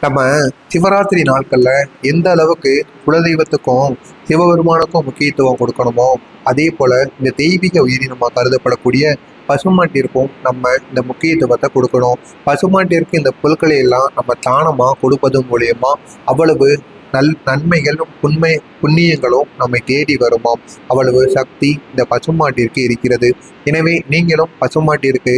நம்ம சிவராத்திரி நாட்களில் எந்த அளவுக்கு குலதெய்வத்துக்கும் சிவபெருமானுக்கும் முக்கியத்துவம் கொடுக்கணுமோ அதே போல் இந்த தெய்வீக உயிரினமாக கருதப்படக்கூடிய பசுமாட்டிற்கும் நம்ம இந்த முக்கியத்துவத்தை கொடுக்கணும். பசுமாட்டிற்கு இந்த பொருட்களை எல்லாம் நம்ம தானமாக கொடுப்பது மூலியமா அவ்வளவு நல் நன்மைகளும் புண்மை புண்ணியங்களும் நம்மை தேடி வருமாம். அவ்வளவு சக்தி இந்த பசுமாட்டிற்கு இருக்கிறது. எனவே நீங்களும் பசுமாட்டிற்கு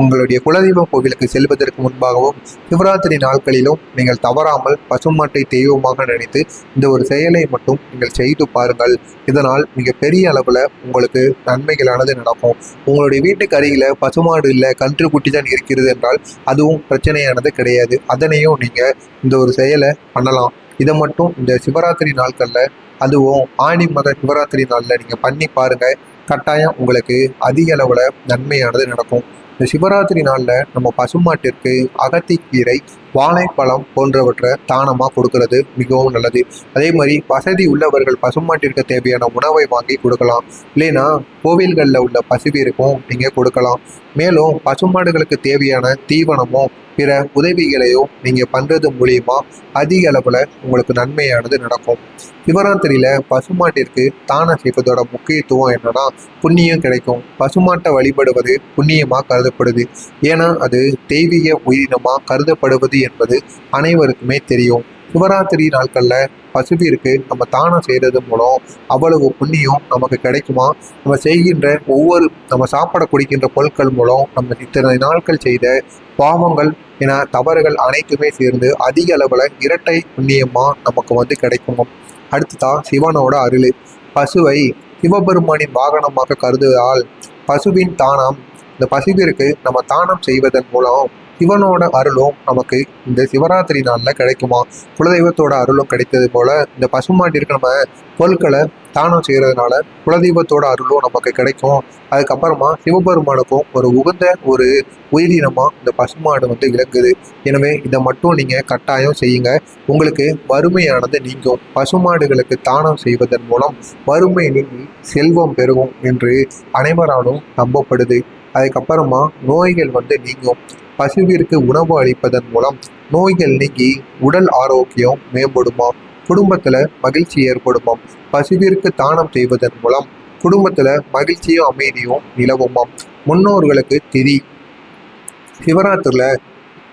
உங்களுடைய குலதெய்வ கோவிலுக்கு செல்வதற்கு முன்பாகவும் சிவராத்திரி நாட்களிலும் நீங்கள் தவறாமல் பசுமாட்டை தெய்வமாக நினைத்து இந்த ஒரு செயலை மட்டும் நீங்கள் செய்து பாருங்கள். இதனால் மிகப்பெரிய அளவில் உங்களுக்கு நன்மைகளானது நடக்கும். உங்களுடைய வீட்டுக்கு அருகில் பசுமாடு இல்லை கன்று குட்டி தான் இருக்கிறது என்றால் அதுவும் பிரச்சனையானது கிடையாது. அதனையும் நீங்கள் இந்த ஒரு செயலை பண்ணலாம். இதை மட்டும் இந்த சிவராத்திரி நாட்களில் அதுவும் ஆணி மத சிவராத்திரி நாளில் நீங்கள் பண்ணி பாருங்கள் கட்டாயம் உங்களுக்கு அதிக அளவில் நன்மையானது நடக்கும். இந்த சிவராத்திரி நாளில் நம்ம பசுமாட்டிற்கு அகத்திக்கீரை வாழைப்பழம் போன்றவற்றை தானமாக கொடுக்கறது மிகவும் நல்லது. அதே மாதிரி வசதி உள்ளவர்கள் பசுமாட்டிற்கு தேவையான உணவை வாங்கி கொடுக்கலாம். இல்லைன்னா கோவில்களில் உள்ள பசுவிற்கும் நீங்கள் கொடுக்கலாம். மேலும் பசுமாடுகளுக்கு தேவையான தீவனமோ பிற உதவிகளையும் நீங்கள் பண்ணுறது மூலியமா அதிக அளவில் உங்களுக்கு நன்மையானது நடக்கும். சிவராத்திரியில் பசுமாட்டிற்கு தானம் செய்வதோட முக்கியத்துவம் என்னன்னா புண்ணியம் கிடைக்கும். பசுமாட்டை வழிபடுவது புண்ணியமாக கருதப்படுது. ஏன்னா அது தெய்வீக உயிரினமாக கருதப்படுவது என்பது அனைவருக்குமே தெரியும். சிவராத்திரி நாட்களில் பசுவிற்கு நம்ம தானம் செய்கிறது மூலம் அவ்வளவு புண்ணியம் நமக்கு கிடைக்குமா? நம்ம செய்கின்ற ஒவ்வொரு நம்ம சாப்பிட குடிக்கின்ற பொருட்கள் மூலம் நம்ம இத்தனை நாட்கள் செய்த பாவங்கள் என தவறுகள் அனைத்துமே சேர்ந்து அதிக அளவில் இரட்டை புண்ணியமாக நமக்கு வந்து கிடைக்குமா? அடுத்ததான் சிவனோட அருள். பசுவை சிவபெருமானின் வாகனமாக கருதுவதால் பசுவின் தானம். இந்த பசுவிற்கு நம்ம தானம் செய்வதன் மூலம் சிவனோட அருளும் நமக்கு இந்த சிவராத்திரி நாளில் கிடைக்குமா? குலதெய்வத்தோட அருளும் கிடைத்தது போல இந்த பசுமாட்டிற்கு நம்ம பொருட்களை தானம் செய்கிறதுனால குலதெய்வத்தோட அருளும் நமக்கு கிடைக்கும். அதுக்கப்புறமா சிவபெருமானுக்கும் ஒரு உகந்த ஒரு உயிரினமாக இந்த பசுமாடு வந்து விளங்குது. எனவே இதை மட்டும் நீங்கள் கட்டாயம் செய்யுங்க. உங்களுக்கு வறுமையானது நீங்கும். பசுமாடுகளுக்கு தானம் செய்வதன் மூலம் வறுமை நீங்கி செல்வம் பெருகும் என்று அனைவராலும் நம்பப்படுது. அதுக்கப்புறமா நோய்கள் வந்து நீங்கும். பசுவிற்கு உணவு அளிப்பதன் மூலம் நோய்கள் நீங்கி உடல் ஆரோக்கியம் மேம்படுமா? குடும்பத்தில் மகிழ்ச்சி ஏற்படுமாம் பசுவிற்கு தானம் செய்வதன் மூலம் குடும்பத்தில் மகிழ்ச்சியும் அமைதியும் நிலவுமாம் முன்னோர்களுக்கு திதி. சிவராத்திரியில்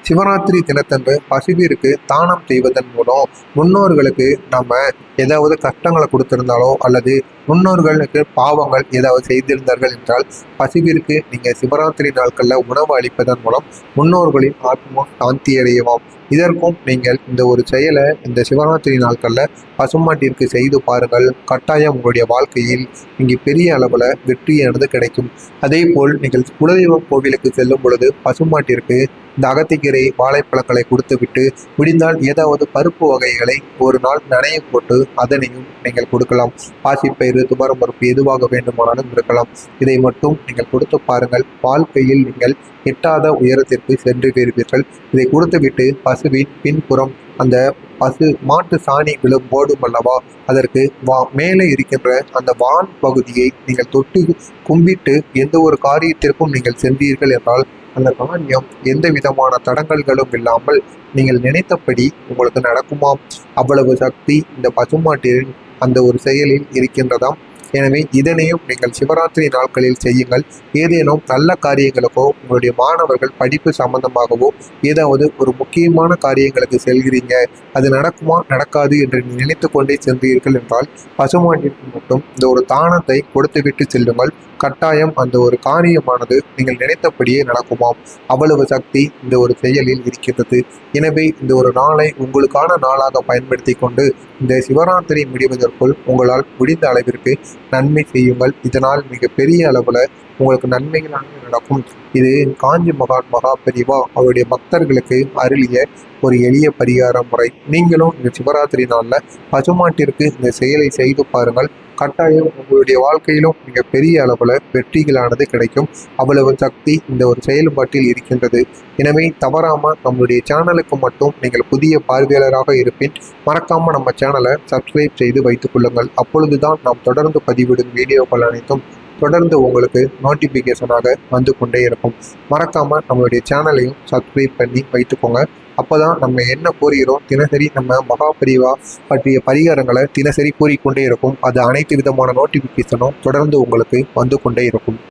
சிவராத்திரி தினத்தன்று பசுவிற்கு தானம் செய்வதன் மூலம் முன்னோர்களுக்கு நம்ம ஏதாவது கஷ்டங்களை கொடுத்துருந்தாலோ அல்லது முன்னோர்களுக்கு பாவங்கள் ஏதாவது செய்திருந்தார்கள் என்றால் பசுவிற்கு நீங்கள் சிவராத்திரி நாட்களில் உணவு அளிப்பதன் மூலம் முன்னோர்களின் ஆத்மா சாந்தி அடையவாம் இதற்கும் நீங்கள் இந்த ஒரு செயலை இந்த சிவராத்திரி நாட்களில் பசுமாட்டிற்கு செய்து பாருங்கள். கட்டாயம் உங்களுடைய வாழ்க்கையில் இங்கே பெரிய அளவில் வெற்றியானது கிடைக்கும். அதே போல் நீங்கள் குலதெய்வம் கோவிலுக்கு செல்லும் பொழுது பசுமாட்டிற்கு இந்த அகத்திக்கீரை வாழைப்பழங்களை கொடுத்துவிட்டு முடிந்தால் ஏதாவது பருப்பு வகைகளை ஒரு நாள் நனைய போட்டு அதனையும் நீங்கள் கொடுக்கலாம். பாசிப்பயிறு துவரம் பருப்பு எதுவாக வேண்டுமானாலும் இருக்கலாம். இதை மட்டும் நீங்கள் கொடுத்து பாருங்கள். வாழ்க்கையில் நீங்கள் எட்டாத உயரத்திற்கு சென்று வருவீர்கள் இதை கொடுத்துவிட்டு பசுவின் பின்புறம் அந்த பசு மாட்டு சாணி விழும் போடும் அல்லவா? அதற்கு வா மேலே இருக்கின்ற அந்த வான் பகுதியை நீங்கள் தொட்டு கும்பிட்டு எந்த ஒரு காரியத்திற்கும் நீங்கள் சென்றீர்கள் என்றால் அந்த காரியம் எந்த விதமான தடங்கல்களும் இல்லாமல் நீங்கள் நினைத்தபடி உங்களுக்கு நடக்குமாம். அவ்வளவு சக்தி இந்த பசுமாட்டின் அந்த ஒரு செயலில் இருக்கின்றதாம். எனவே இதனையும் நீங்கள் சிவராத்திரி நாட்களில் செய்யுங்கள். ஏதேனும் நல்ல காரியங்களுக்கோ உங்களுடைய மாணவர்கள் படிப்பு சம்பந்தமாகவோ ஏதாவது ஒரு முக்கியமான காரியங்களுக்கு செல்கிறீங்க. அது நடக்குமா நடக்காது என்று நினைத்து கொண்டே சென்றீர்கள் என்றால் பசுமாட்டிற்கு மட்டும் இந்த ஒரு தானத்தை கொடுத்துவிட்டு செல்லுங்கள். கட்டாயம் அந்த ஒரு காரியமானது நீங்கள் நினைத்தபடியே நடக்குமாம். அவ்வளவு சக்தி இந்த ஒரு செயலில் இருக்கின்றது. எனவே இந்த ஒரு நாளை உங்களுக்கான நாளாக பயன்படுத்தி கொண்டு இந்த சிவராத்திரி முடிவதற்குள் உங்களால் முடிந்த அளவிற்கு நன்மை செய்யுங்கள். இதனால் மிக பெரிய அளவில் உங்களுக்கு நன்மைகளானது நடக்கும். இது காஞ்சி மகான் மகா பெரிவா அவருடைய பக்தர்களுக்கு அருளிய ஒரு எளிய பரிகார முறை. நீங்களும் இந்த சிவராத்திரி நாளில் பசுமாட்டிற்கு இந்த செயலை செய்து பாருங்கள். கட்டாயம் உங்களுடைய வாழ்க்கையிலும் மிக பெரிய அளவில் வெற்றிகளானது கிடைக்கும். அவ்வளவு சக்தி இந்த ஒரு செயல்பாட்டில் இருக்கின்றது. எனவே தவறாமல் நம்மளுடைய சேனலுக்கு மட்டும் நீங்கள் புதிய பார்வையாளராக இருப்பின் மறக்காமல் நம்ம சேனலை சப்ஸ்கிரைப் செய்து வைத்துக் கொள்ளுங்கள். அப்பொழுதுதான் நாம் தொடர்ந்து பதிவிடும் வீடியோக்கள் அனைத்தும் தொடர்ந்து உங்களுக்கு நோட்டிஃபிகேஷனாக வந்து கொண்டே இருக்கும். மறக்காமல் நம்மளுடைய சேனலையும் சப்ஸ்கிரைப் பண்ணி வைத்துக்கோங்க. அப்பதான் நம்ம என்ன கூறுகிறோம்? தினசரி நம்ம மகாபரிவா பற்றிய பரிகாரங்களை தினசரி கூறிக்கொண்டே இருக்கும். அது அனைத்து விதமான நோட்டிஃபிகேஷனும் தொடர்ந்து உங்களுக்கு வந்து கொண்டே இருக்கும்.